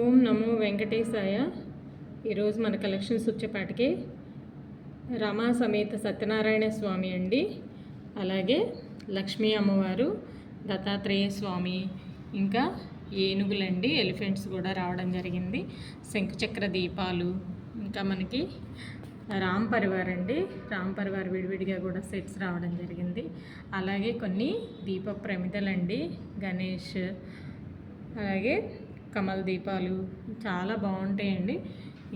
ఓం నమో వెంకటేశాయ. ఈరోజు మన కలెక్షన్స్ వచ్చేపాటికి రమా సమేత సత్యనారాయణ స్వామి అండి. అలాగే లక్ష్మీ అమ్మవారు దత్తాత్రేయ స్వామి ఇంకా ఏనుగులండి ఎలిఫెంట్స్ కూడా రావడం జరిగింది. శంఖచక్ర దీపాలు ఇంకా మనకి రామ్ పరివార్ అండి. రామ్ పరివార్ విడివిడిగా కూడా సెట్స్ రావడం జరిగింది. అలాగే కొన్ని దీప ప్రమిదలండి గణేష్ అలాగే కమల్ దీపాలు చాలా బాగుంటాయండి.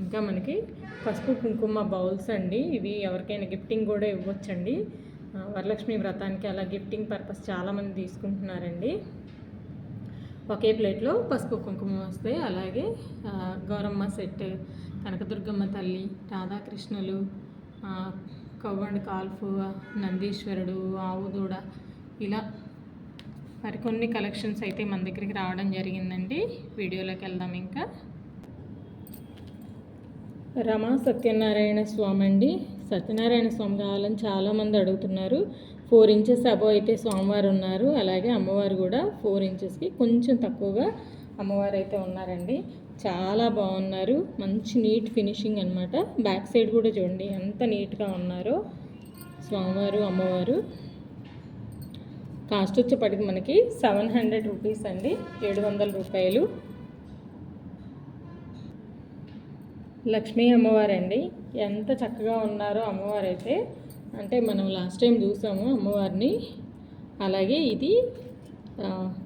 ఇంకా మనకి పసుపు కుంకుమ బౌల్స్ అండి. ఇవి ఎవరికైనా గిఫ్టింగ్ కూడా ఇవ్వచ్చండి. వరలక్ష్మి వ్రతానికి అలా గిఫ్టింగ్ పర్పస్ చాలామంది తీసుకుంటున్నారండి. ఒకే ప్లేట్లో పసుపు కుంకుమ వస్తాయి అలాగే గౌరమ్మ సెట్ కనకదుర్గమ్మ తల్లి రాధాకృష్ణులు కవ్వండ్ కవ్వండి కాల్ఫు నందీశ్వరుడు ఆవుదూడ ఇలా మరికొన్ని కలెక్షన్స్ అయితే మన దగ్గరికి రావడం జరిగిందండి. వీడియోలోకి వెళ్దాం ఇంకా. రమా సత్యనారాయణ స్వామి అండి. సత్యనారాయణ స్వామి కావాలని చాలామంది అడుగుతున్నారు. ఫోర్ ఇంచెస్ అబో అయితే స్వామివారు ఉన్నారు. అలాగే అమ్మవారు కూడా ఫోర్ ఇంచెస్కి కొంచెం తక్కువగా అమ్మవారు అయితే ఉన్నారండి. చాలా బాగున్నారు. మంచి నీట్ ఫినిషింగ్ అనమాట బ్యాక్ సైడ్ కూడా చూడండి ఎంత నీట్గా ఉన్నారో. స్వామివారు అమ్మవారు. కాస్ట్ వచ్చేప్పటికి మనకి సెవెన్ హండ్రెడ్ రూపీస్ అండి ఏడు వందల రూపాయలు. లక్ష్మీ అమ్మవారండి ఎంత చక్కగా ఉన్నారో అమ్మవారు అయితే అంటే మనం లాస్ట్ టైం చూసాము అమ్మవారిని. అలాగే ఇది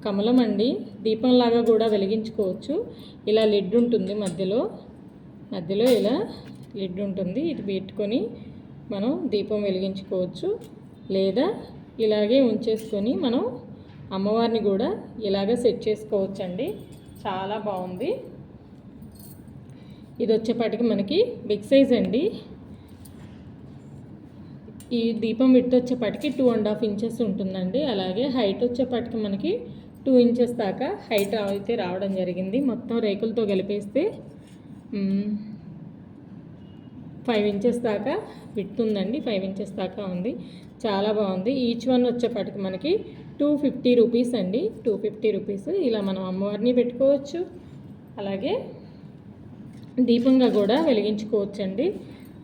కమలం అండి దీపంలాగా కూడా వెలిగించుకోవచ్చు. ఇలా లిడ్ ఉంటుంది మధ్యలో. మధ్యలో ఇలా లిడ్ ఉంటుంది ఇది పెట్టుకొని మనం దీపం వెలిగించుకోవచ్చు. లేదా ఇలాగే ఉంచేసుకొని మనం అమ్మవారిని కూడా ఇలాగ సెట్ చేసుకోవచ్చండి. చాలా బాగుంది. ఇది వచ్చేపాటికి మనకి బిగ్ సైజ్ అండి. ఈ దీపం విట్ వచ్చేపాటికి టూ అండ్ హాఫ్ ఇంచెస్ ఉంటుందండి. అలాగే హైట్ వచ్చేపాటికి మనకి టూ ఇంచెస్ దాకా హైట్ అయితే రావడం జరిగింది. మొత్తం రేకులతో కలిపేస్తే ఫైవ్ ఇంచెస్ దాకా విడ్త్ ఉందండి ఫైవ్ ఇంచెస్ దాకా ఉంది. చాలా బాగుంది. ఈచ్ వన్ వచ్చేపాటికి మనకి టూ ఫిఫ్టీ రూపీస్ అండి. Two fifty rupees. ఇలా మనం అమ్మవారిని పెట్టుకోవచ్చు. అలాగే దీపంగా కూడా వెలిగించుకోవచ్చండి.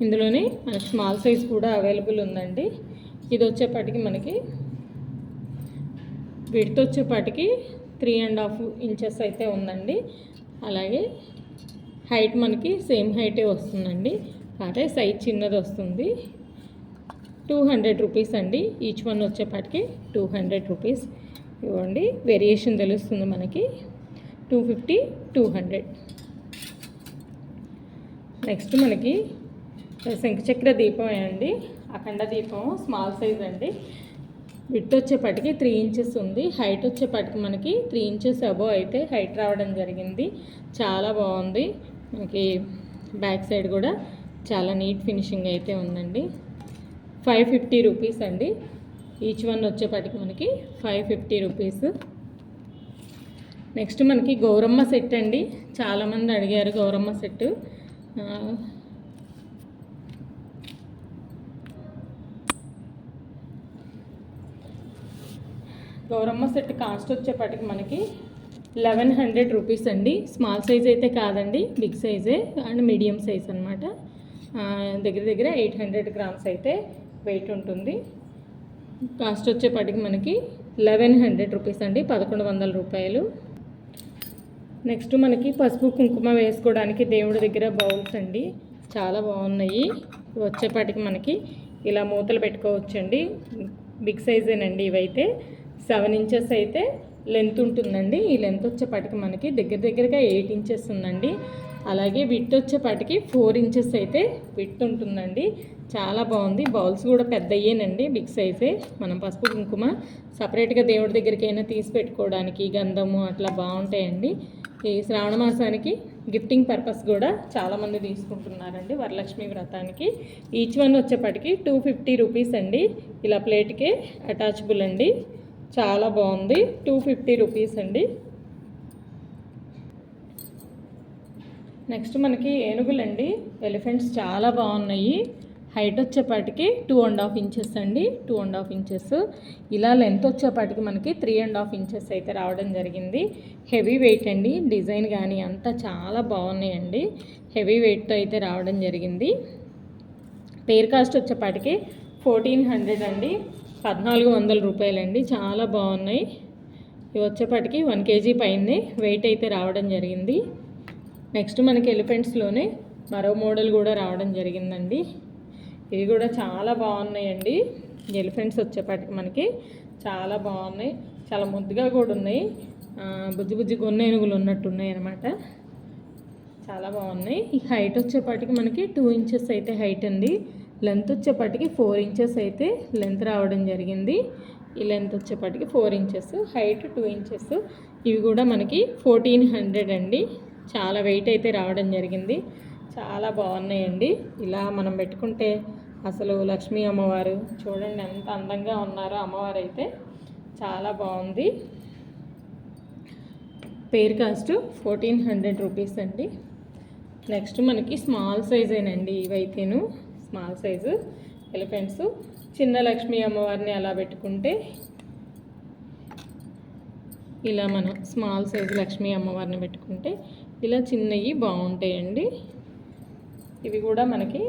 ఇందులోనే మనకి స్మాల్ సైజ్ కూడా అవైలబుల్ ఉందండి. ఇది వచ్చేపాటికి మనకి విడ్త్ వచ్చేపాటికి త్రీ అండ్ హాఫ్ ఇంచెస్ అయితే ఉందండి. అలాగే హైట్ మనకి సేమ్ హైటే వస్తుందండి. అదే సైజ్ చిన్నది వస్తుంది. టూ హండ్రెడ్ రూపీస్ అండి. ఈచ్ వన్ వచ్చేపాటికి టూ హండ్రెడ్ రూపీస్. ఇవ్వండి. వేరియేషన్ తెలుస్తుంది మనకి. Two fifty two hundred. Next మనకి శంఖచక్ర దీపం అండి. అఖండ దీపం స్మాల్ సైజ్ అండి. విత్ వచ్చేపాటికి త్రీ ఇంచెస్ ఉంది. హైట్ వచ్చేపాటికి మనకి త్రీ ఇంచెస్ అబోవ్ అయితే హైట్ రావడం జరిగింది. చాలా బాగుంది. మనకి బ్యాక్ సైడ్ కూడా చాలా నీట్ ఫినిషింగ్ అయితే ఉందండి. ఫైవ్ ఫిఫ్టీ రూపీస్ అండి. ఈచ్ వన్ వచ్చేపాటికి మనకి ఫైవ్ ఫిఫ్టీ రూపీస్. నెక్స్ట్ మనకి గౌరమ్మ సెట్ అండి. చాలామంది అడిగారు Gouramma set. Gouramma set cost వచ్చేపాటికి మనకి లెవెన్ హండ్రెడ్ రూపీస్ అండి. స్మాల్ సైజ్ అయితే కాదండి. బిగ్ సైజే అండ్ మీడియం సైజ్ అనమాట దగ్గర దగ్గర ఎయిట్ హండ్రెడ్ గ్రామ్స్ అయితే వెయిట్ ఉంటుంది. కాస్ట్ వచ్చేపాటికి మనకి లెవెన్ హండ్రెడ్ రూపీస్ అండి పదకొండు వందల రూపాయలు. నెక్స్ట్ మనకి పసుపు కుంకుమ వేసుకోవడానికి దేవుడి దగ్గర బౌల్స్ అండి చాలా బాగున్నాయి. వచ్చేపాటికి మనకి ఇలా మూతలు పెట్టుకోవచ్చండి. బిగ్ సైజేనండి ఇవైతే. సెవెన్ ఇంచెస్ అయితే లెంత్ ఉంటుందండి. ఈ లెంత్ వచ్చేపాటికి మనకి దగ్గర దగ్గరగా ఎయిట్ ఇంచెస్ ఉందండి. అలాగే విట్ వచ్చేపాటికి ఫోర్ ఇంచెస్ అయితే విట్ ఉంటుందండి. చాలా బాగుంది. బౌల్స్ కూడా పెద్దయ్యేనండి. బిగ్ సైజే. మనం పసుపు కుంకుమ సపరేట్గా దేవుడి దగ్గరికైనా తీసి పెట్టుకోవడానికి గంధము అట్లా బాగుంటాయండి. ఈ శ్రావణ మాసానికి గిఫ్టింగ్ పర్పస్ కూడా చాలామంది తీసుకుంటున్నారండి. వరలక్ష్మి వ్రతానికి. ఈచ్ వన్ వచ్చేప్పటికి టూ ఫిఫ్టీ రూపీస్ అండి. ఇలా ప్లేట్కే అటాచబుల్ అండి. చాలా బాగుంది. టూ ఫిఫ్టీ రూపీస్ అండి. నెక్స్ట్ మనకి ఏనుగులండి. ఎలిఫెంట్స్ చాలా బాగున్నాయి. హైట్ వచ్చేపాటికి టూ అండ్ హాఫ్ ఇంచెస్ అండి. టూ అండ్ హాఫ్ ఇంచెస్ ఇలా లెంత్ వచ్చేపాటికి మనకి త్రీ అండ్ హాఫ్ ఇంచెస్ అయితే రావడం జరిగింది. హెవీ వెయిట్ అండి. డిజైన్ కానీ అంతా చాలా బాగున్నాయండి. హెవీ వెయిట్తో అయితే రావడం జరిగింది. పేర్ కాస్ట్ వచ్చేపాటికి ఫోర్టీన్ హండ్రెడ్ అండి. పద్నాలుగు వందల రూపాయలండి. చాలా బాగున్నాయి. ఇవి వచ్చేపాటికి వన్ కేజీ పైంది వెయిట్ అయితే రావడం జరిగింది. నెక్స్ట్ మనకి ఎలిఫెంట్స్లోనే మరో మోడల్ కూడా రావడం జరిగిందండి. ఇవి కూడా చాలా బాగున్నాయండి. ఎలిఫెంట్స్ వచ్చేపాటికి మనకి చాలా బాగున్నాయి. చాలా ముద్దుగా కూడా ఉన్నాయి. బుజ్జి బుజ్జి గొన్న ఏనుగులు ఉన్నట్టు ఉన్నాయి అనమాట చాలా బాగున్నాయి. ఈ హైట్ వచ్చేపాటికి మనకి టూ ఇంచెస్ అయితే హైట్ అండి. లెంత్ వచ్చేపాటికి ఫోర్ ఇంచెస్ అయితే లెంత్ రావడం జరిగింది. ఈ లెంత్ వచ్చేపాటికి four inches height two inches ఇవి కూడా మనకి ఫోర్టీన్ హండ్రెడ్ అండి. చాలా వెయిట్ అయితే రావడం జరిగింది. చాలా బాగున్నాయండి. ఇలా మనం పెట్టుకుంటే అసలు లక్ష్మీ అమ్మవారు చూడండి ఎంత అందంగా ఉన్నారో అమ్మవారు అయితే చాలా బాగుంది. Pair cost fourteen hundred rupees అండి. నెక్స్ట్ మనకి స్మాల్ సైజేనండి ఇవైతేను. Small size elephants. చిన్న లక్ష్మీ అమ్మవారిని అలా పెట్టుకుంటే ఇలా మనం స్మాల్ సైజు లక్ష్మీ అమ్మవారిని పెట్టుకుంటే ఇలా చిన్నవి బాగుంటాయండి. ఇవి కూడా మనకి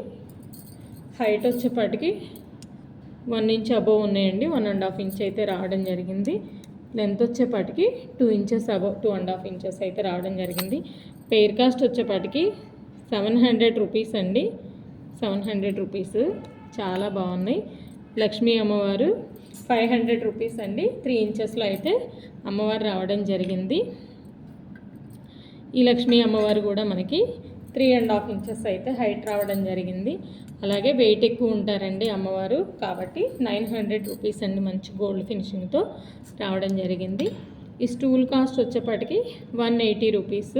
హైట్ వచ్చేపాటికి వన్ ఇంచ్ అబోవ్ ఉన్నాయండి. వన్ అండ్ హాఫ్ ఇంచ్ అయితే రావడం జరిగింది. లెంత్ వచ్చేపాటికి two inches above two and half inches అయితే రావడం జరిగింది. పెయిర్ కాస్ట్ వచ్చేపాటికి సెవెన్ హండ్రెడ్ రూపీస్ అండి. Seven hundred rupees. చాలా బాగున్నాయి. లక్ష్మీ అమ్మవారు ఫైవ్ హండ్రెడ్ రూపీస్ అండి. త్రీ ఇంచెస్లో అయితే అమ్మవారు రావడం జరిగింది. ఈ లక్ష్మీ అమ్మవారు కూడా మనకి త్రీ అండ్ హాఫ్ ఇంచెస్ అయితే హైట్ రావడం జరిగింది. అలాగే వెయిట్ ఎక్కువ ఉంటారండి అమ్మవారు. కాబట్టి నైన్ హండ్రెడ్ రూపీస్ అండి మంచి గోల్డ్ ఫినిషింగ్తో రావడం జరిగింది. ఈ స్టూల్ కాస్ట్ వచ్చేప్పటికి వన్ ఎయిటీ రూపీస్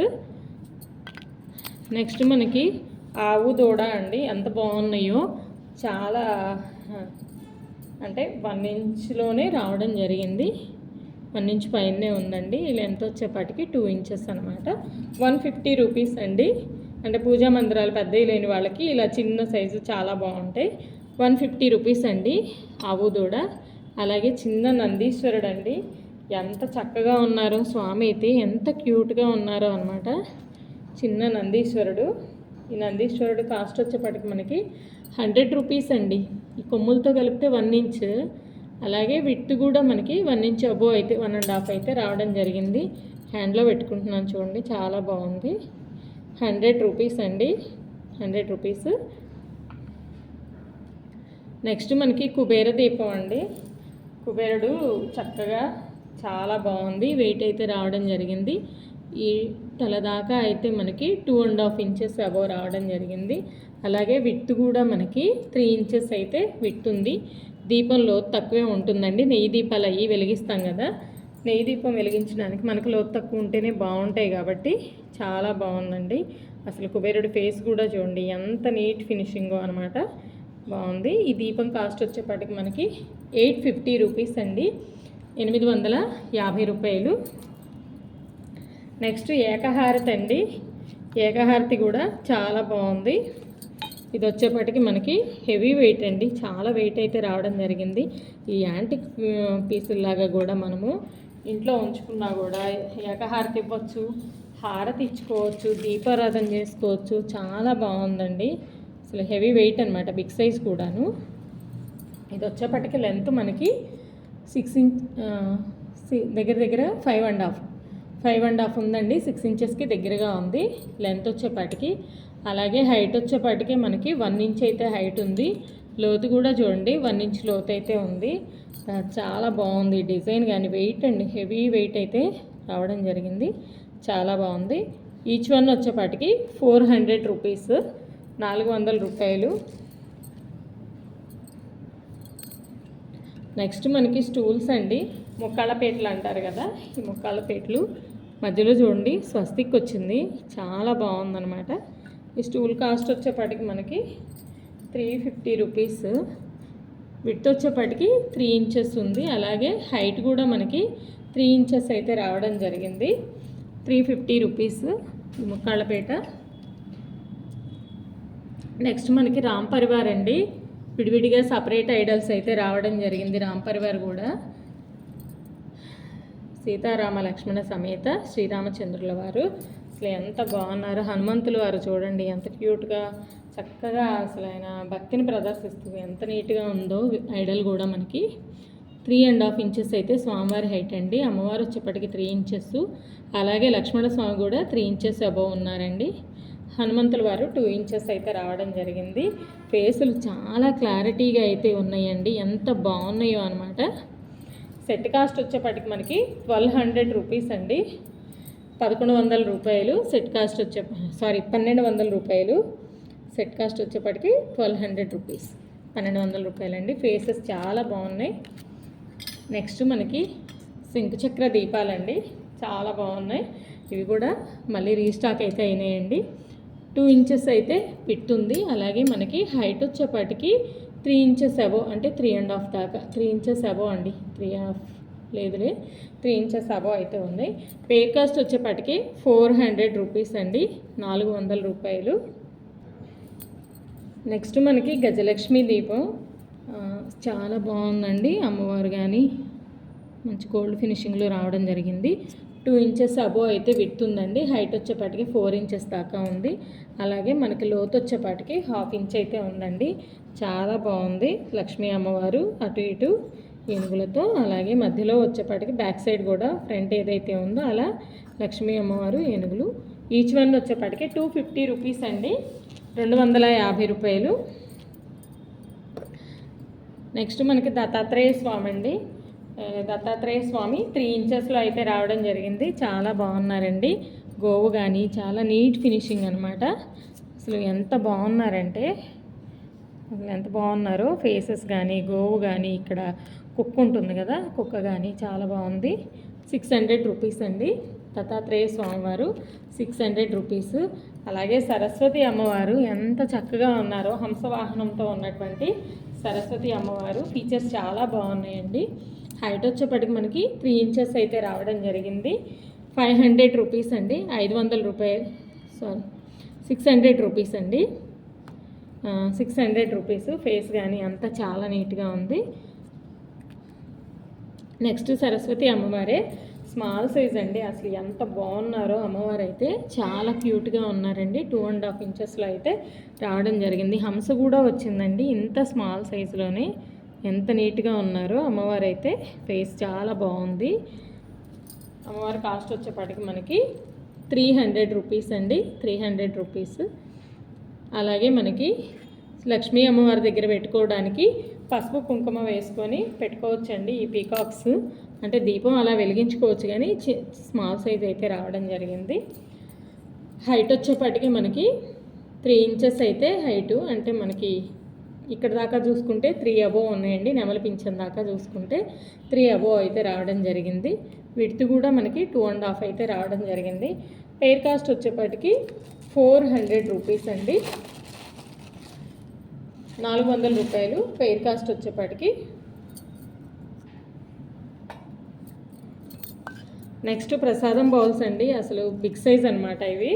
నెక్స్ట్ మనకి ఆవు దూడ అండి. ఎంత బాగున్నాయో చాలా అంటే వన్ ఇంచ్లోనే రావడం జరిగింది. వన్ ఇంచ్ పైనే ఉందండి. ఈ లెంత్ వచ్చేపాటికి టూ ఇంచెస్ అనమాట వన్ ఫిఫ్టీ రూపీస్ అండి. అంటే పూజా మందిరాలు పెద్దవి లేని వాళ్ళకి ఇలా చిన్న సైజు చాలా బాగుంటాయి. వన్ ఫిఫ్టీ రూపీస్ అండి ఆవు దూడ. అలాగే చిన్న నందీశ్వరుడు అండి ఎంత చక్కగా ఉన్నారో స్వామి అయితే ఎంత క్యూట్గా ఉన్నారో అనమాట చిన్న నందీశ్వరుడు. ఈ నందీశ్వరుడు కాస్ట్ వచ్చేప్పటికి మనకి హండ్రెడ్ రూపీస్ అండి. ఈ కొమ్ములతో కలిపితే వన్ ఇంచ్. అలాగే విత్ కూడా మనకి వన్ ఇంచ్ అబో అయితే వన్ అండ్ హాఫ్ అయితే రావడం జరిగింది. హ్యాండ్లో పెట్టుకుంటున్నాను చూడండి చాలా బాగుంది. హండ్రెడ్ రూపీస్ అండి. హండ్రెడ్ రూపీస్ నెక్స్ట్ మనకి కుబేర దీపం అండి. కుబేరుడు చక్కగా చాలా బాగుంది. వెయిట్ అయితే రావడం జరిగింది. ఈ తల దాకా అయితే మనకి two and half inches above రావడం జరిగింది. అలాగే విత్ కూడా మనకి త్రీ ఇంచెస్ అయితే విత్ ఉంది దీపం లోతు తక్కువే ఉంటుందండి. నెయ్యి దీపాలు అయ్యి వెలిగిస్తాం కదా. నెయ్యి దీపం వెలిగించడానికి మనకు లోతు తక్కువ ఉంటేనే బాగుంటాయి కాబట్టి చాలా బాగుందండి. అసలు కుబేరుడి ఫేస్ కూడా చూడండి ఎంత నీట్ ఫినిషింగో అనమాట బాగుంది. ఈ దీపం కాస్ట్ వచ్చేపాటికి మనకి ఎయిట్ ఫిఫ్టీ రూపీస్ అండి. ఎనిమిది వందల యాభై రూపాయలు. నెక్స్ట్ ఏకహారతి అండి. ఏకహారతి కూడా చాలా బాగుంది. ఇది వచ్చేప్పటికి మనకి హెవీ వెయిట్ అండి. చాలా వెయిట్ అయితే రావడం జరిగింది. ఈ యాంటిక్ పీసుల్లాగా కూడా మనము ఇంట్లో ఉంచుకున్నా కూడా ఏకహారతి ఇవ్వచ్చు హారతి ఇచ్చుకోవచ్చు దీపారాధన చేసుకోవచ్చు. చాలా బాగుందండి. అసలు హెవీ వెయిట్ అనమాట బిగ్ సైజ్ కూడాను. ఇది వచ్చేప్పటికి లెంత్ మనకి సిక్స్ ఇంచ్ దగ్గర దగ్గర five and half. Five and half ఉందండి. సిక్స్ ఇంచెస్కి దగ్గరగా ఉంది. లెంత్ వచ్చేపాటికి అలాగే హైట్ వచ్చేపాటికి మనకి వన్ ఇంచ్ అయితే హైట్ ఉంది. లోతు కూడా చూడండి వన్ ఇంచ్ లోతు అయితే ఉంది. చాలా బాగుంది డిజైన్ కానీ వెయిట్ అండి హెవీ వెయిట్ అయితే రావడం జరిగింది. చాలా బాగుంది. ఈచ్ వన్ వచ్చేపాటికి ఫోర్ హండ్రెడ్ రూపీస్ నాలుగు వందల రూపాయలు. నెక్స్ట్ మనకి స్టూల్స్ అండి ముక్కాళ్ళ పేటలు అంటారు కదా ఈ ముక్కాళ్ళ పేటలు. మధ్యలో చూడండి స్వస్తిక్ వచ్చింది చాలా బాగుందన్నమాట. ఈ స్టూల్ కాస్ట్ వచ్చేపాటికి మనకి త్రీ ఫిఫ్టీ రూపీస్. విత్ వచ్చేపాటికి త్రీ ఇంచెస్ ఉంది. అలాగే హైట్ కూడా మనకి త్రీ ఇంచెస్ అయితే రావడం జరిగింది. త్రీ ఫిఫ్టీ రూపీస్ ముక్కాళ్ళపేట నెక్స్ట్ మనకి రామ్ పరివార్ అండి. విడివిడిగా సపరేట్ ఐడల్స్ అయితే రావడం జరిగింది రామ్ పరివార్ కూడా. సీతారామ లక్ష్మణ సమేత శ్రీరామచంద్రుల వారు. అసలు ఎంత బాగున్నారు. హనుమంతుల వారు చూడండి ఎంత క్యూట్గా చక్కగా అసలు ఆయన భక్తిని ప్రదర్శిస్తూ ఎంత నీట్గా ఉందో ఐడల్ కూడా మనకి. త్రీ అండ్ హాఫ్ ఇంచెస్ అయితే స్వామివారి హైట్ అండి. అమ్మవారు వచ్చేప్పటికి త్రీ ఇంచెస్. అలాగే లక్ష్మణ స్వామి కూడా త్రీ ఇంచెస్ అబవ్ ఉన్నారండి. హనుమంతుల వారు టూ ఇంచెస్ అయితే రావడం జరిగింది. ఫేసులు చాలా క్లారిటీగా అయితే ఉన్నాయండి. ఎంత బాగున్నాయో అనమాట సెట్ కాస్ట్ వచ్చేప్పటికి మనకి ట్వెల్వ్ హండ్రెడ్ రూపీస్ అండి. పదకొండు వందల రూపాయలు సెట్ కాస్ట్ వచ్చే సారీ పన్నెండు వందల రూపాయలు సెట్ కాస్ట్ వచ్చేప్పటికి ట్వెల్వ్ హండ్రెడ్ రూపీస్. పన్నెండు వందల రూపాయలండి. ఫేసెస్ చాలా బాగున్నాయి. నెక్స్ట్ మనకి సింక్ చక్ర దీపాలండి. చాలా బాగున్నాయి. ఇవి కూడా మళ్ళీ రీస్టాక్ అయితే అయినాయండి. టూ ఇంచెస్ అయితే పిట్టుంది అలాగే మనకి హైట్ వచ్చేపాటికి త్రీ ఇంచెస్ అబో అంటే త్రీ అండ్ హాఫ్ దాకా త్రీ ఇంచెస్ అబో అండి. త్రీ హాఫ్ లేదులే. త్రీ ఇంచెస్ అబవ్ అయితే ఉంది. పే కాస్ట్ వచ్చేపాటికి ఫోర్ హండ్రెడ్ రూపీస్ అండి. నాలుగు వందల రూపాయలు. నెక్స్ట్ మనకి గజలక్ష్మి దీపం. చాలా బాగుందండి అమ్మవారు కానీ మంచి గోల్డ్ ఫినిషింగ్లో రావడం జరిగింది. టూ ఇంచెస్ అబో అయితే విడుతుందండి హైట్ వచ్చేపాటికి ఫోర్ ఇంచెస్ దాకా ఉంది. అలాగే మనకి లోతు వచ్చేపాటికి హాఫ్ ఇంచ్ అయితే ఉందండి. చాలా బాగుంది లక్ష్మీ అమ్మవారు. అటు ఇటు ఏనుగులతో అలాగే మధ్యలో వచ్చేపాటికి బ్యాక్ సైడ్ కూడా ఫ్రంట్ ఏదైతే ఉందో అలా లక్ష్మీ అమ్మవారు ఏనుగులు. ఈచ్ వన్ వచ్చేపాటికి టూ ఫిఫ్టీ రూపీస్ అండి. రెండు వందల యాభై రూపాయలు. నెక్స్ట్ మనకి దత్తాత్రేయ స్వామి అండి. దత్తాత్రేయ స్వామి త్రీ ఇంచెస్లో అయితే రావడం జరిగింది. చాలా బాగున్నారండి. గోవు కానీ చాలా నీట్ ఫినిషింగ్ అనమాట అసలు ఎంత బాగున్నారంటే అసలు ఎంత బాగున్నారో ఫేసెస్ కానీ గోవు కానీ ఇక్కడ కుక్క ఉంటుంది కదా కుక్క కానీ చాలా బాగుంది. సిక్స్ హండ్రెడ్ రూపీస్ అండి. దత్తాత్రేయ స్వామివారు సిక్స్ హండ్రెడ్ రూపీస్. అలాగే సరస్వతి అమ్మవారు ఎంత చక్కగా ఉన్నారో హంసవాహనంతో ఉన్నటువంటి సరస్వతి అమ్మవారు. ఫీచర్స్ చాలా బాగున్నాయండి. హైట్ వచ్చేప్పటికి మనకి త్రీ ఇంచెస్ అయితే రావడం జరిగింది. ఫైవ్ హండ్రెడ్ రూపీస్ అండి. ఐదు వందల రూపాయలు సారీ సిక్స్ హండ్రెడ్ రూపీస్ అండి. సిక్స్ హండ్రెడ్ రూపీస్ ఫేస్ కానీ అంతా చాలా నీట్గా ఉంది. నెక్స్ట్ సరస్వతి అమ్మవారే. స్మాల్ సైజ్ అండి. అసలు ఎంత బాగున్నారో అమ్మవారు అయితే చాలా క్యూట్గా ఉన్నారండి. టూ అండ్ హాఫ్ ఇంచెస్లో అయితే రావడం జరిగింది. హంస కూడా వచ్చిందండి. ఇంత స్మాల్ సైజులోనే ఎంత నీట్గా ఉన్నారో అమ్మవారు అయితే ఫేస్ చాలా బాగుంది. అమ్మవారి కాస్ట్ వచ్చేపాటికి మనకి త్రీ హండ్రెడ్ రూపీస్ అండి. Three hundred rupees. అలాగే మనకి లక్ష్మీ అమ్మవారి దగ్గర పెట్టుకోవడానికి పసుపు కుంకుమ వేసుకొని పెట్టుకోవచ్చండి ఈ పీకాక్స్. అంటే దీపం అలా వెలిగించుకోవచ్చు కానీ చి- స్మాల్ సైజ్ అయితే రావడం జరిగింది. హైట్ వచ్చేపాటికి మనకి త్రీ ఇంచెస్ అయితే హైటు. అంటే మనకి ఇక్కడ దాకా చూసుకుంటే త్రీ అబో ఉన్నాయండి. నెమలి పింఛన్ దాకా చూసుకుంటే త్రీ అబో అయితే రావడం జరిగింది. విడ్త్ కూడా మనకి టూ అండ్ హాఫ్ అయితే రావడం జరిగింది. పేర్ కాస్ట్ వచ్చేపాటికి ఫోర్ హండ్రెడ్ రూపీస్ అండి. నాలుగు వందల రూపాయలు ఫెయిర్ కాస్ట్ వచ్చేపాటికి. నెక్స్ట్ ప్రసాదం బౌల్స్ అండి అసలు బిగ్ సైజ్ అనమాట ఇవి.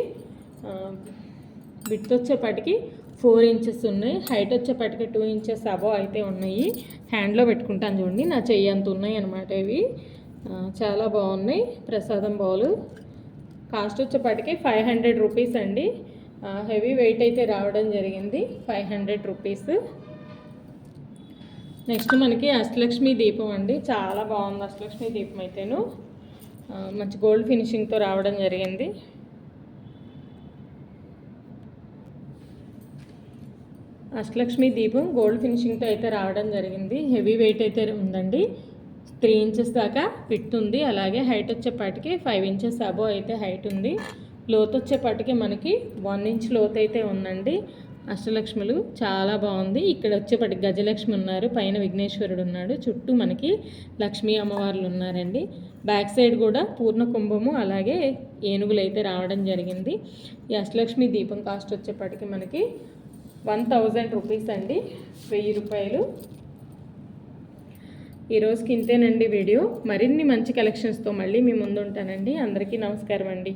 విత్ వచ్చేపాటికి ఫోర్ ఇంచెస్ ఉన్నాయి హైట్ వచ్చేపాటికి టూ ఇంచెస్ అబో అయితే ఉన్నాయి. హ్యాండ్లో పెట్టుకుంటాను చూడండి నా చెయ్యి అంత ఉన్నాయి అనమాట ఇవి. చాలా బాగున్నాయి ప్రసాదం బౌలు. కాస్ట్ వచ్చేపాటికి ఫైవ్ హండ్రెడ్ రూపీస్ అండి. హెవీ వెయిట్ అయితే రావడం జరిగింది. Five hundred rupees. నెక్స్ట్ మనకి అష్టలక్ష్మి దీపం అండి. చాలా బాగుంది అష్టలక్ష్మి దీపం అయితేను. మంచి గోల్డ్ ఫినిషింగ్తో రావడం జరిగింది. అష్టలక్ష్మి దీపం గోల్డ్ ఫినిషింగ్తో అయితే రావడం జరిగింది. హెవీ వెయిట్ అయితే ఉందండి. త్రీ ఇంచెస్ దాకా ఫిట్ ఉంది. అలాగే హైట్ వచ్చేపాటికి ఫైవ్ ఇంచెస్ అబో అయితే హైట్ ఉంది. లోతు వచ్చేపాటికి మనకి వన్ ఇంచ్ లోతు అయితే ఉందండి. అష్టలక్ష్ములు చాలా బాగుంది. ఇక్కడ వచ్చేపాటికి గజలక్ష్మి ఉన్నారు. పైన విఘ్నేశ్వరుడు ఉన్నాడు. చుట్టూ మనకి లక్ష్మీ అమ్మవార్లు ఉన్నారండి. బ్యాక్ సైడ్ కూడా పూర్ణ కుంభము అలాగే ఏనుగులు అయితే రావడం జరిగింది. ఈ అష్టలక్ష్మి దీపం కాస్ట్ వచ్చేపాటికి మనకి వన్ థౌజండ్ రూపీస్ అండి. వెయ్యి రూపాయలు. ఈరోజుకి ఇంతేనండి వీడియో. మరిన్ని మంచి కలెక్షన్స్తో మళ్ళీ మీ ముందు ఉంటానండి అందరికీ నమస్కారం అండి